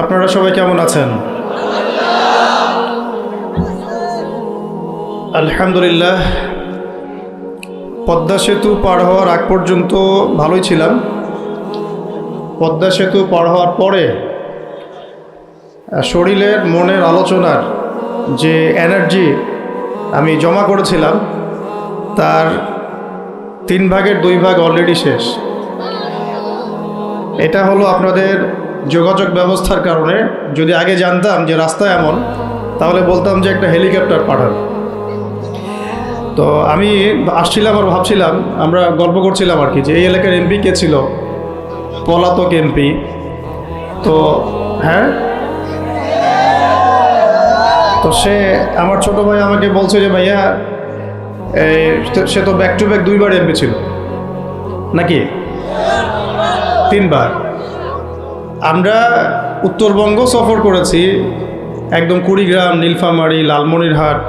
আপনারা সবাই কেমন আছেন? আলহামদুলিল্লাহ, পদ্মা সেতু পার হওয়ার আগ পর্যন্ত ভালোই ছিলাম। পদ্মা সেতু পার হওয়ার পরে শরীরের, মনের আলোচনার যে এনার্জি আমি জমা করেছিলাম, তার তিন ভাগের দুই ভাগ অলরেডি শেষ। এটা হলো আপনাদের যোগাযোগ ব্যবস্থার কারণে যদি আগে জানতাম যে রাস্তা এমন, তাহলে বলতাম যে একটা হেলিকপ্টার পাঠান। তো আমি আসছিলাম আর ভাবছিলাম, আমরা গল্প করছিলাম আর কি, যে এই এলাকার এমপি কে ছিল? পলাতক এমপি। তো হ্যাঁ? তো সে আমার ছোট ভাই আমাকে বলছে যে, ভাইয়া সে তো ব্যাক টু ব্যাক দুইবার এমপি ছিল। নাকি? তিনবার। আমরা উত্তরবঙ্গ সফর করেছি, একদম কুড়িগ্রাম, নীলফামারী, লালমনিরহাট।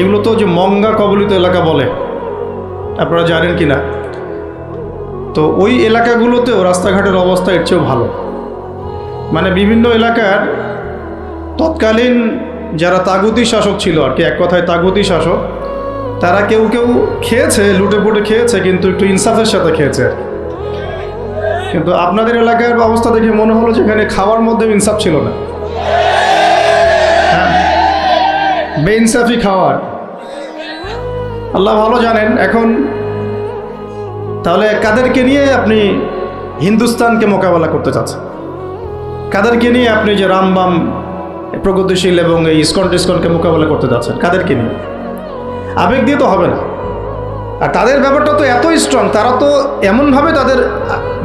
এগুলো তো যে মঙ্গা কবলিত এলাকা বলে। আপনারা জানেন কি না তো ওই এলাকাগুলোতেও রাস্তাঘাটের অবস্থা এর চেয়েও ভালো। মানে বিভিন্ন এলাকার তৎকালীন যারা তাগুতি শাসক ছিল আর কি, এক কথায় তাগুতি শাসক, তারা কেউ কেউ খেয়েছে লুটে পুটে খেয়েছে, কিন্তু একটু ইনসাফের সাথে খেয়েছে আর কি। কিন্তু আপনাদের এলাকার অবস্থা দেখে মনে হলো যেখানে খাওয়ার মধ্যে ইনসাফ ছিল না। হ্যাঁ, বেইনসাফি খাওয়ার। আল্লাহ ভালো জানেন এখন তাহলে কাদেরকে নিয়ে আপনি হিন্দুস্তানকে মোকাবেলা করতে চাচ্ছেন? কাদেরকে নিয়ে আপনি যে রামবাম প্রগতিশীল এবং এই ইস্কন টিস্কনকে মোকাবেলা করতে চাচ্ছেন কাদেরকে নিয়ে? আবেগ দিয়ে তো হবে না। আর তাদের ব্যাপারটা তো এতই স্ট্রং তারা তো এমনভাবে তাদের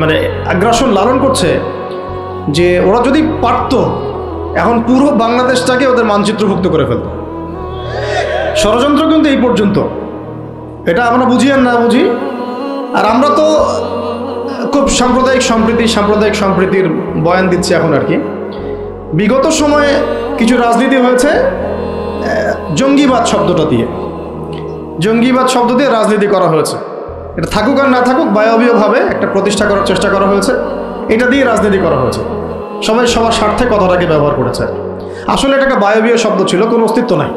মানে আগ্রাসন লালন করছে যে ওরা যদি পারত, এখন পুরো বাংলাদেশটাকে ওদের মানচিত্রভুক্ত করে ফেলত। ষড়যন্ত্র কিন্তু এই পর্যন্ত। এটা আমরা বুঝি আর না বুঝি। আর আমরা তো খুব সাম্প্রদায়িক সম্প্রীতি, সাম্প্রদায়িক সম্প্রীতির বয়ান দিচ্ছি এখন আর কি। বিগত সময়ে কিছু রাজনীতি হয়েছে জঙ্গিবাদ শব্দটা দিয়ে। জঙ্গিবাদ শব্দ দিয়ে রাজনীতি করা হয়েছে। এটা থাকুক আর না থাকুক বায়বীয়ভাবে একটা প্রতিষ্ঠা করার চেষ্টা করা হয়েছে। এটা দিয়ে রাজনীতি করা হয়েছে। সবাই সবার স্বার্থে কথাটাকে ব্যবহার করেছে। আসলে এটা একটা বায়বীয় শব্দ ছিল, কোনো অস্তিত্ব নাই।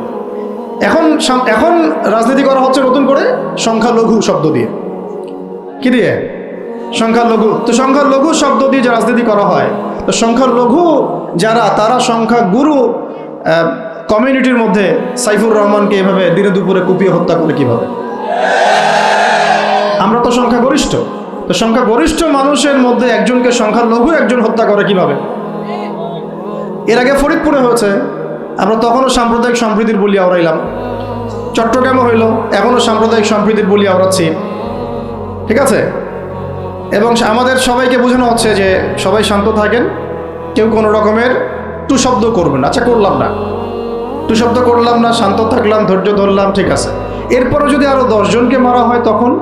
এখন এখন রাজনীতি করা হচ্ছে নতুন করে সংখ্যালঘু শব্দ দিয়ে। কি দিয়ে? সংখ্যালঘু। তো সংখ্যালঘু শব্দ দিয়ে যে রাজনীতি করা হয়, তো সংখ্যালঘু যারা, তারা সংখ্যা গুরু কমিউনিটির মধ্যে সাইফুর রহমানকে এভাবে দিনে দুপুরে কুপিয়ে হত্যা করে কীভাবে? আমরা তো সংখ্যাগরিষ্ঠ। তো সংখ্যাগরিষ্ঠ মানুষের মধ্যে একজনকে সংখ্যালঘু একজন হত্যা করে কীভাবে? এর আগে ফরিদপুরে হয়েছে। আমরা তখনও সাম্প্রদায়িক সম্প্রীতির বলি আওড়াইলাম। চট্টগ্রামে হইল এখনও সাম্প্রদায়িক সম্প্রীতির বলি আওড়াচ্ছি। ঠিক আছে? এবং আমাদের সবাইকে বোঝানো হচ্ছে যে সবাই শান্ত থাকেন, কেউ কোনো রকমের টু শব্দ করবেন আচ্ছা করলাম না। টু শব্দ করলাম না, শান্ত থাকলাম, ধৈর্য ধরলাম, ঠিক আছে। এরপরও যদি আরও দশজনকে মারা হয় তখন?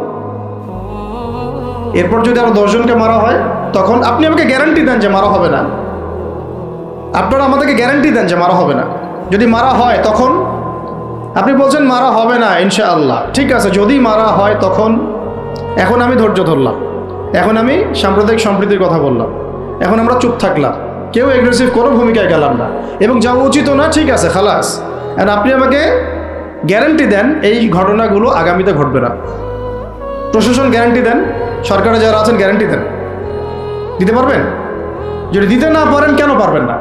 এরপর যদি আরও দশজনকে মারা হয় তখন? আপনি আমাকে গ্যারান্টি দেন যে মারা হবে না। আপনারা আমাদেরকে গ্যারান্টি দেন যে মারা হবে না। যদি মারা হয় তখন? আপনি বলছেন মারা হবে না, ইনশাআল্লাহ। ঠিক আছে, যদি মারা হয় তখন? এখন আমি ধৈর্য ধরলাম। এখন আমি সাম্প্রদায়িক সম্প্রীতির কথা বললাম। এখন আমরা চুপ থাকলাম। কেউ এগ্রেসিভ কোনো ভূমিকায় গেলাম না। এবং যাওয়া উচিত না, ঠিক আছে, খালাস। আর আপনি আমাকে গ্যারান্টি দেন, এই ঘটনাগুলো আগামীতে ঘটবে না। প্রশাসন গ্যারান্টি দেন, সরকারে যারা আছেন গ্যারান্টি দেন। দিতে পারবেন? যদি দিতে না পারেন, কেন পারবেন না?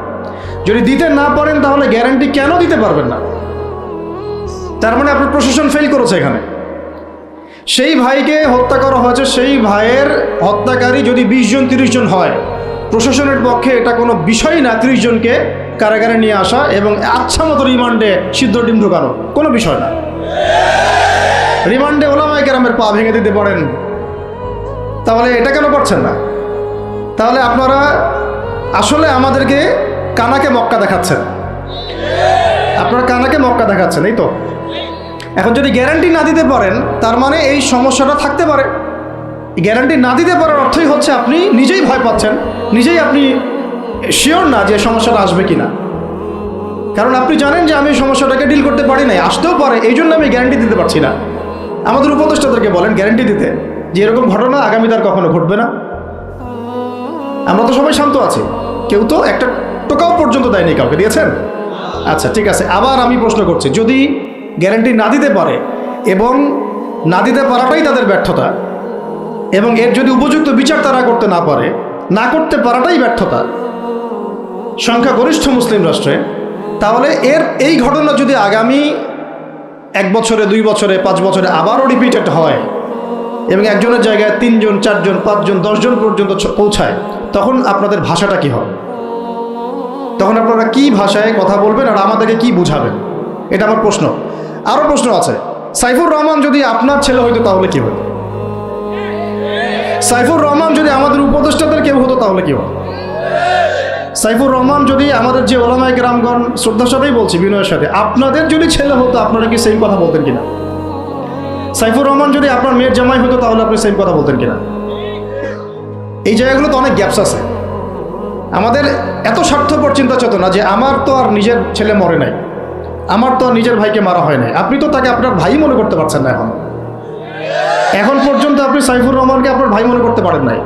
যদি দিতে না পারেন, তাহলে গ্যারান্টি কেন দিতে পারবেন না? তার মানে আপনার প্রশাসন ফেল করেছে এখানে। সেই ভাইকে হত্যা করা হয়েছে, সেই ভাইয়ের হত্যাকারী যদি বিশ জন, তিরিশ জন হয় প্রশাসনের পক্ষে এটা কোনো বিষয় না। তিরিশ জনকে কারাগারে নিয়ে আসা এবং আচ্ছা মতো রিমান্ডে সিদ্ধ ডিম ঢুকানো, কোনো বিষয় না। রিমান্ডে ওলামায় কেরামের পা ভেঙে দিতে পারেন। তাহলে এটা কেন করছেন না? তাহলে আপনারা আসলে আমাদেরকে কানাকে মক্কা দেখাচ্ছেন। আপনারা কানাকে মক্কা দেখাচ্ছেন, এই তো। এখন যদি গ্যারান্টি না দিতে পারেন, তার মানে এই সমস্যাটা থাকতে পারে। গ্যারান্টি না দিতে পারার অর্থই হচ্ছে আপনি নিজেই ভয় পাচ্ছেন, নিজেই আপনি শিওর না যে সমস্যাটা আসবে কি না কারণ আপনি জানেন যে আমি সমস্যাটাকে ডিল করতে পারি নাই, আসতেও পারে, এই জন্য আমি গ্যারান্টি দিতে পারছি না। আমাদের উপদেষ্টাদেরকে বলেন গ্যারান্টি দিতে যে এরকম ঘটনা আগামী তার কখনো ঘটবে না। আমরা তো সবাই শান্ত আছি, কেউ তো একটা টোকাও পর্যন্ত দেয়নি কাউকে, দিয়েছেন? আচ্ছা ঠিক আছে, আবার আমি প্রশ্ন করছি, যদি গ্যারান্টি না দিতে পারে এবং না দিতে পারাটাই তাদের ব্যর্থতা এবং এর যদি উপযুক্ত বিচার তারা করতে না পারে, না করতে পারাটাই ব্যর্থতা। সংখ্যাগরিষ্ঠ মুসলিম রাষ্ট্রে, তাহলে এর এই ঘটনা যদি আগামী এক বছরে, দুই বছরে, পাঁচ বছরে আবারও রিপিটেড হয় এবং একজনের জায়গায় তিনজন, চারজন, পাঁচজন, দশজন পর্যন্ত পৌঁছায়, তখন আপনাদের ভাষাটা কি হবে? তখন আপনারা কি ভাষায় কথা বলবেন আর আমাদেরকে কি বুঝাবেন? এটা আমার প্রশ্ন। আরও প্রশ্ন আছে। সাইফুর রহমান যদি আপনার ছেলে হইতো তাহলে কি হতো সাইফুর রহমান যদি আমাদের উপদেষ্টাদের কেউ হতো, তাহলে কি হতো? সাইফুর রহমান যদি আমাদের যে ওলামায় গ্রামগণ শ্রদ্ধার সাথেই বলছি, বিনয়ের সাথে, আপনাদের যদি ছেলে হতো, আপনারা কি সেম কথা বলতেন কিনা? সাইফুর রহমান যদি আপনার মেয়ের জামাই হতো, তাহলে আপনি সেম কথা বলতেন কিনা? এই জায়গাগুলোতে অনেক গ্যাপস আছে। আমাদের এত স্বার্থপর চিন্তা চেতনা যে আমার তো আর নিজের ছেলে মরে নাই। আমার তো আর নিজের ভাইকে মারা হয় নাই। আপনি তো তাকে আপনার ভাই মনে করতে পারছেন না এখন। এখন পর্যন্ত আপনি সাইফুর রহমানকে আপনার ভাই মনে করতে পারেন নাই।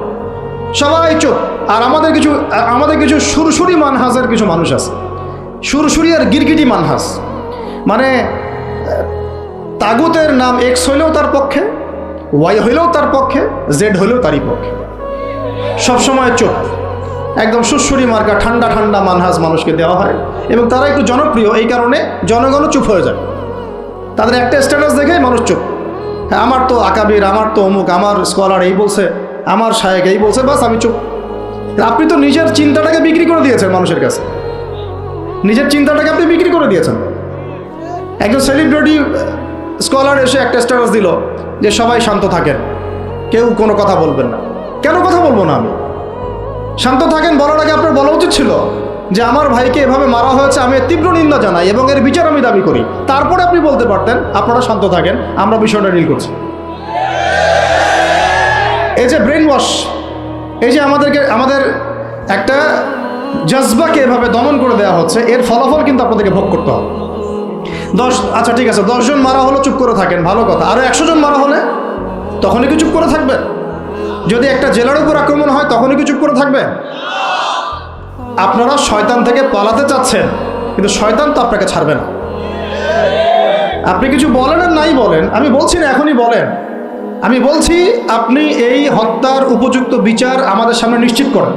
সবাই চোখ আর আমাদের কিছু আমাদের কিছু সুরসুরি মানহাজের কিছু মানুষ আছে। সুরসুরি আর গিরগিটি মানহাজ মানে তাগুতের নাম এক্স হইলেও তার পক্ষে ওয়াই হইলেও তার পক্ষে জেড হইলেও তারই পক্ষে। সবসময় চোখ একদম সুসুরি মার্কা ঠান্ডা ঠান্ডা মানহাজ মানুষকে দেওয়া হয়। এবং তারা একটু জনপ্রিয়, এই কারণে জনগণও চুপ হয়ে যায়। তাদের একটা স্ট্যাটাস দেখে মানুষ চুপ। আমার তো আকাবির, আমার তো অমুক, আমার স্কলার এই বলছে, আমার সাহেব এই বলছে, বাস আমি চুপ। আপনি তো নিজের চিন্তাটাকে বিক্রি করে দিয়েছেন মানুষের কাছে। নিজের চিন্তাটাকে আপনি বিক্রি করে দিয়েছেন। একজন সেলিব্রিটি স্কলার এসে একটা স্ট্যাটাস দিল যে সবাই শান্ত থাকেন। কেউ কোনো কথা বলবেন না। কেন কথা বলব না আমি? শান্ত থাকেন বলার আগে আপনার বলা উচিত ছিল। যে আমার ভাইকে এভাবে মারা হয়েছে, আমি তীব্র নিন্দা জানাই এবং এর বিচার আমি দাবি করি। তারপরে আপনি বলতে পারতেন, আপনারা শান্ত থাকেন, আমরা বিষয়টা ডিল করছি। এই যে ব্রেন ওয়াশ এই যে আমাদেরকে, আমাদের একটা জজবাকে এভাবে দমন করে দেওয়া হচ্ছে, এর ফলাফল কিন্তু আপনাদেরকে ভোগ করতে হবে। দশ আচ্ছা ঠিক আছে দশজন মারা হলো, চুপ করে থাকেন, ভালো কথা। আরও একশো জন মারা হলে তখনই কি চুপ করে থাকবেন যদি একটা জেলার উপর আক্রমণ হয়, তখনই কি চুপ করে থাকবেন আপনারা শয়তান থেকে পালাতে চাচ্ছেন, কিন্তু শয়তান তো আপনাকে ছাড়বে না। আপনি কিছু বলেন আর নাই বলেন, আমি বলছি না, এখনই বলেন। আমি বলছি, আপনি এই হত্যার উপযুক্ত বিচার আমাদের সামনে নিশ্চিত করেন।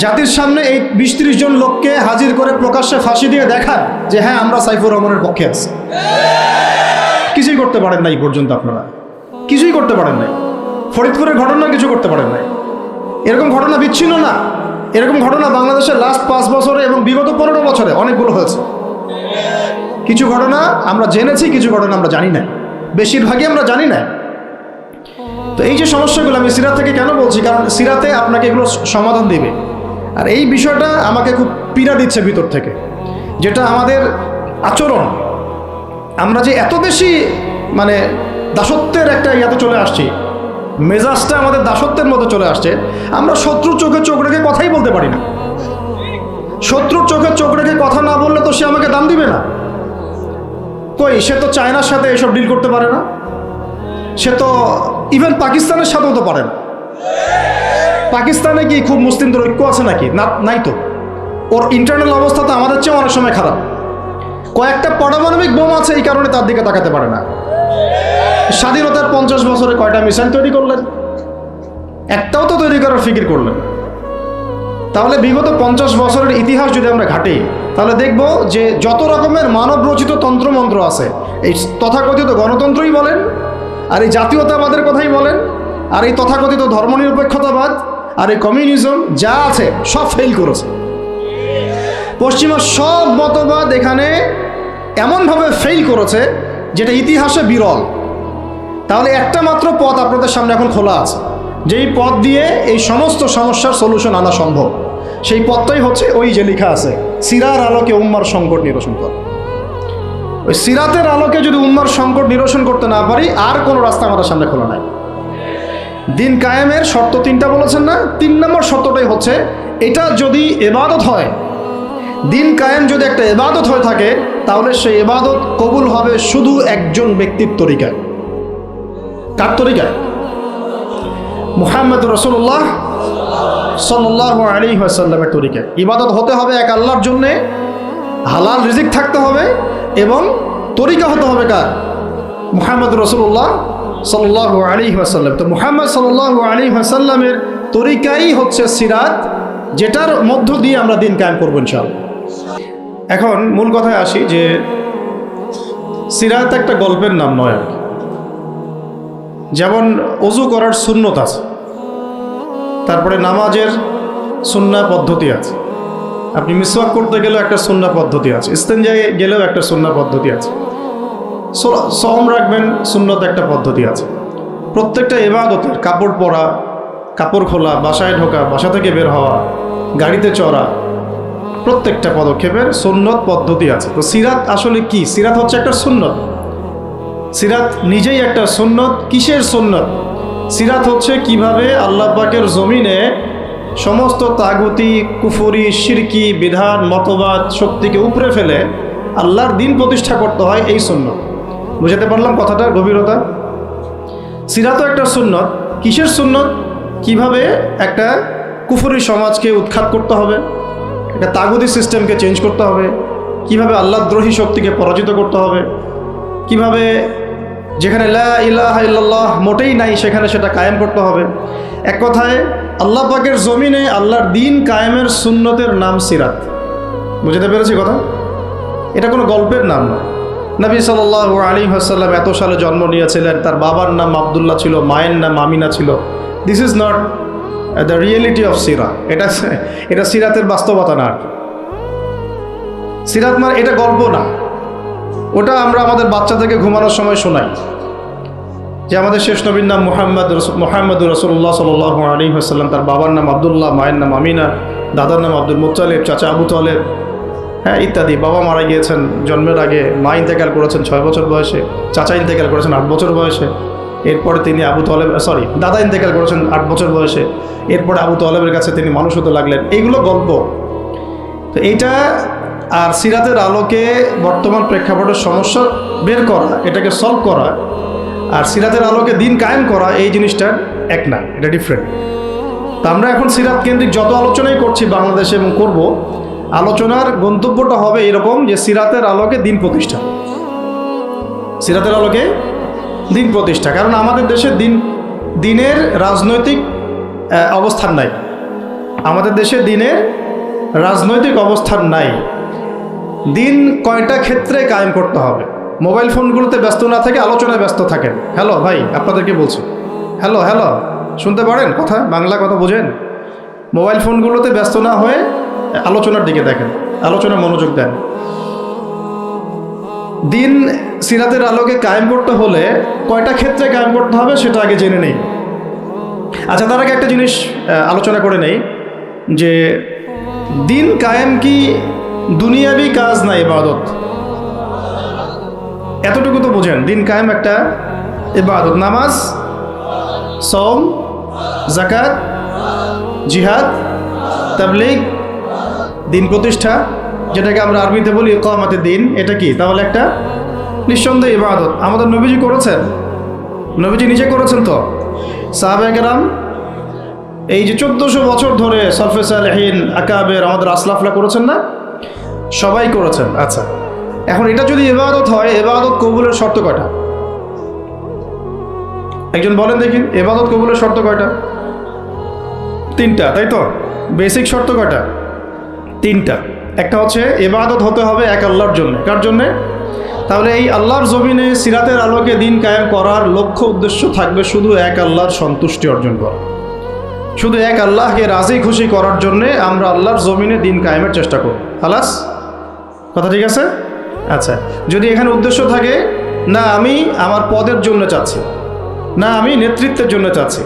জাতির সামনে এই বিশ ত্রিশ জন লোককে হাজির করে প্রকাশ্যে ফাঁসি দিয়ে দেখান যে হ্যাঁ আমরা সাইফুর রহমানের পক্ষে আছি। কিছুই করতে পারেন নাই পর্যন্ত আপনারা। কিছুই করতে পারেন নাই। ফরিদপুরের ঘটনা কিছু করতে পারেন নাই। এরকম ঘটনা বিচ্ছিন্ন না। এরকম ঘটনা বাংলাদেশের লাস্ট পাঁচ বছরে এবং বিগত পনেরো বছরে অনেকগুলো হয়েছে। কিছু ঘটনা আমরা জেনেছি, কিছু ঘটনা আমরা জানি না। বেশিরভাগই আমরা জানি না। তো এই যে সমস্যাগুলো আমি সিরাত থেকে কেন বলছি? কারণ সিরাতে আপনাকে এগুলো সমাধান দেবে। আর এই বিষয়টা আমাকে খুব পীড়া দিচ্ছে ভিতর থেকে, যেটা আমাদের আচরণ। আমরা যে এত বেশি মানে দাসত্বের একটা ইয়াতে চলে আসছি মেজাজটা আমাদের দাসত্বের মতো চলে আসছে। আমরা শত্রুর চোখে চোখ রেখে কথাই বলতে পারি না। শত্রুর চোখে চোখ রেখে কথা না বললে তো সে আমাকে দাম দিবে না। কই, সে তো চায়নার সাথে এসব ডিল করতে পারে না। সে তো ইভেন পাকিস্তানের সাথেও তো পারে না। পাকিস্তানে কি খুব মুসলিমদের ঐক্য আছে নাকি? না, নাই তো। ওর ইন্টারনাল অবস্থা তো আমাদের চেয়ে অনেক সময় খারাপ। কয়েকটা পারমাণবিক বোম আছে এই কারণে তার দিকে তাকাতে পারে না। স্বাধীনতার পঞ্চাশ বছরে কয়টা মিসাইল তৈরি করলেন? একটাও তো তৈরি করার ফিকির করলেন। তাহলে বিগত পঞ্চাশ বছরের ইতিহাস যদি আমরা ঘাটি, তাহলে দেখব যে যত রকমের মানব রচিত তন্ত্রমন্ত্র আছে, এই তথাকথিত গণতন্ত্রই বলেন, আর এই জাতীয়তাবাদের কথাই বলেন, আর এই তথাকথিত ধর্মনিরপেক্ষতাবাদ, আর এই কমিউনিজম যা আছে সব ফেল করেছে। পশ্চিমা সব মতবাদ এখানে এমনভাবে ফেল করেছে যেটা ইতিহাসে বিরল। তাহলে একটা মাত্র পথ আপনাদের সামনে এখন খোলা আছে। যেই পথ দিয়ে এই সমস্ত সমস্যার সলিউশন আনা সম্ভব। সেই পথটাই হচ্ছে ওই যে লেখা আছে, সিরার আলোকে উম্মার সংকট নিরসন কর। ওই সিরাতের আলোকে যদি উম্মার সংকট নিরসন করতে না পারি, আর কোনো রাস্তা আমাদের সামনে খোলা নাই। দিন কায়েমের শর্ত তিনটা বলেছেন না? তিন নম্বর শর্তটাই হচ্ছে, এটা যদি এবাদত হয় দিন কায়েম যদি একটা এবাদত হয়ে থাকে, তাহলে সেই এবাদত কবুল হবে শুধু একজন ব্যক্তির তরিকায়। কার তরিকায়? মুহাম্মদ রসুল্লাহ সাল্লাহ আলী আসাল্লামের তরিকায়। ইবাদত হতে হবে এক আল্লাহর জন্যে, হালাল রিজিক থাকতে হবে এবং তরিকা হতে হবে কার? মুহাম্মদ রসুল্লাহ সাল্লাহ আলী আসাল্লাম তো মুহাম্মদ সাল্লাহ আলী আসাল্লামের তরিকাই হচ্ছে সিরাত, যেটার মধ্য দিয়ে আমরা দিন কায়েম করব ইনশাআল্লাহ। এখন মূল কথায় আসি যে সিরাত একটা গল্পের নাম নয় আর। যেমন অজু করার শূন্যত আছে, তারপরে নামাজের সুন্না পদ্ধতি আছে। আপনি মিসওয়াক করতে গেলেও একটা সুন্না পদ্ধতি আছে, ইস্তেঞ্জায় গেলেও একটা সুন্না পদ্ধতি আছে। সম রাখবেন, সুন্নত একটা পদ্ধতি আছে। প্রত্যেকটা এবাদতের কাপড় পরা, কাপড় খোলা, বাসায় ঢোকা, বাসা থেকে বের হওয়া, গাড়িতে চড়া প্রত্যেকটা পদক্ষেপের সুন্নত পদ্ধতি আছে। তো সিরাত আসলে কি? সিরাত হচ্ছে একটা সুন্নত। সিরাত নিজেই একটা সুন্নত, কিসের সুন্নত? সিরাত হচ্ছে কীভাবে আল্লাহ পাকের জমিনে সমস্ত তাগুতি, কুফুরি, শিরকি, বিধান, মতবাদ শক্তিকে উপরে ফেলে আল্লাহর দিন প্রতিষ্ঠা করতে হয় এই সুন্নত। বুঝাতে পারলাম কথাটা গভীরতা? সিরাতও একটা সুন্নত। কিসের সুন্নত? কীভাবে একটা কুফুরি সমাজকে উৎখাত করতে হবে? একটা তাগুদি সিস্টেমকে চেঞ্জ করতে হবে। কীভাবে আল্লাহদ্রোহী শক্তিকে পরাজিত করতে হবে। কীভাবে যেখানে ইলাহা ইল্লাল্লাহ মোটেই নাই, সেখানে সেটা কায়েম করতে হবে। এক কথায়, আল্লাহ পাকের জমিনে আল্লাহর দিন কায়েমের সুন্নতের নাম সিরাত। বুঝতে পেরেছি কথা? এটা কোনো গল্পের নাম নয় নবী সাল আলী হাসাল্লাম এত সালে জন্ম নিয়েছিলেন। তার বাবার নাম আবদুল্লাহ ছিল, মায়ের নাম আমিনা ছিল। This is not the reality of sirah এটা এটা সিরাতের বাস্তবতা না সিরাত মানে এটা গল্প না। ওটা আমরা আমাদের বাচ্চাদেরকে ঘুমানোর সময় শোনাই। যে আমাদের শেষ নবীর নাম মোহাম্মদ মোহাম্মদ রসুল্লাহ সাল আলী হাসাল্লাম তার বাবার নাম আবদুল্লাহ, মায়ের নাম আমিনা, দাদার নাম আব্দুল মুতালেব চাচা আবু তালেব হ্যাঁ ইত্যাদি। বাবা মারা গিয়েছেন, জন্মের আগে মা ইন্তেকাল করেছেন ছয় বছর বয়সে, চাচা ইন্তেকাল করেছেন আট বছর বয়সে। এরপরে তিনি আবু তলেব সরি দাদা ইন্তেকাল করেছেন আট বছর বয়সে। এরপরে আবু তলেবের কাছে তিনি মানুষ হতে লাগলেন। এইগুলো গল্প। তো এইটা আর সিরাতের আলোকে বর্তমান প্রেক্ষাপটের সমস্যা বের করা, এটাকে সলভ করা আর সিরাতের আলোকে দিন কায়েম করা, এই জিনিসটা এক না, এটা ডিফারেন্ট তা আমরা এখন সিরাত কেন্দ্রিক যত আলোচনাই করছি বাংলাদেশে এবং করব, আলোচনার গন্তব্যটা হবে এরকম যে সিরাতের আলোকে দিন প্রতিষ্ঠা। সিরাতের আলোকে দিন প্রতিষ্ঠা, কারণ আমাদের দেশে দিন, দিনের রাজনৈতিক অবস্থান নাই। আমাদের দেশে দিনের রাজনৈতিক অবস্থান নাই। দিন কয়টা ক্ষেত্রে কায়েম করতে হবে? মোবাইল ফোনগুলোতে ব্যস্ত না থেকে আলোচনায় ব্যস্ত থাকেন। হ্যালো ভাই আপনাদেরকে বলছি? হ্যালো হ্যালো, শুনতে পারেন কথা? বাংলা কথা বোঝেন? মোবাইল ফোনগুলোতে ব্যস্ত না হয়ে আলোচনার দিকে দেখেন আলোচনা মনোযোগ দেন। দিন সিরাতের আলোকে কায়েম করতে হলে কয়টা ক্ষেত্রে কায়েম করতে হবে সেটা আগে জেনে নেই। আচ্ছা তার আগে একটা জিনিস আলোচনা করে নেই, যে দিন কায়েম কি দুনিয়াবি কাজ না ইবাদত? এতটুকু তো বোঝেন, দিন কায়েম একটা ইবাদত। নামাজ সম জাকাত জিহাদ, তাবলিগ, দিন প্রতিষ্ঠা যেটাকে আমরা আরবিতে বলি কমাতে দিন, এটা কি? তাহলে একটা নিঃসন্দেহ ইবাদত। আমাদের নবীজি করেছেন। নবীজি নিজে করেছেন তো? সাহাবেকেরাম এই যে চোদ্দোশো বছর ধরে সরফে সালেহীন আকাবের আমাদের আসলাফলা করেছেন না? সবাই করেছেন। আচ্ছা। এখন এটা যদি এবাদত হয় এবাদত কবুলের শর্ত কয়টা? একজন বলেন দেখি এবাদত কবুলের শর্ত কয়টা? তিনটা, তাই তো? বেসিক শর্ত কয়টা? তিনটা। একটা হচ্ছে এবাদত হতে হবে এক আল্লাহর জন্য। কার জন্যে? তাহলে এই আল্লাহর জমিনে সিরাতের আলোকে দিন কায়েম করার লক্ষ্য উদ্দেশ্য থাকবে শুধু এক আল্লাহর সন্তুষ্টি অর্জন করা। শুধু এক আল্লাহকে রাজি খুশি করার জন্যে আমরা আল্লাহর জমিনে দিন কায়েমের চেষ্টা করব। হালাস কথা ঠিক আছে? আচ্ছা। যদি এখানে উদ্দেশ্য থাকে, না আমি আমার পদের জন্য চাচ্ছি, না আমি নেতৃত্বের জন্য চাচ্ছি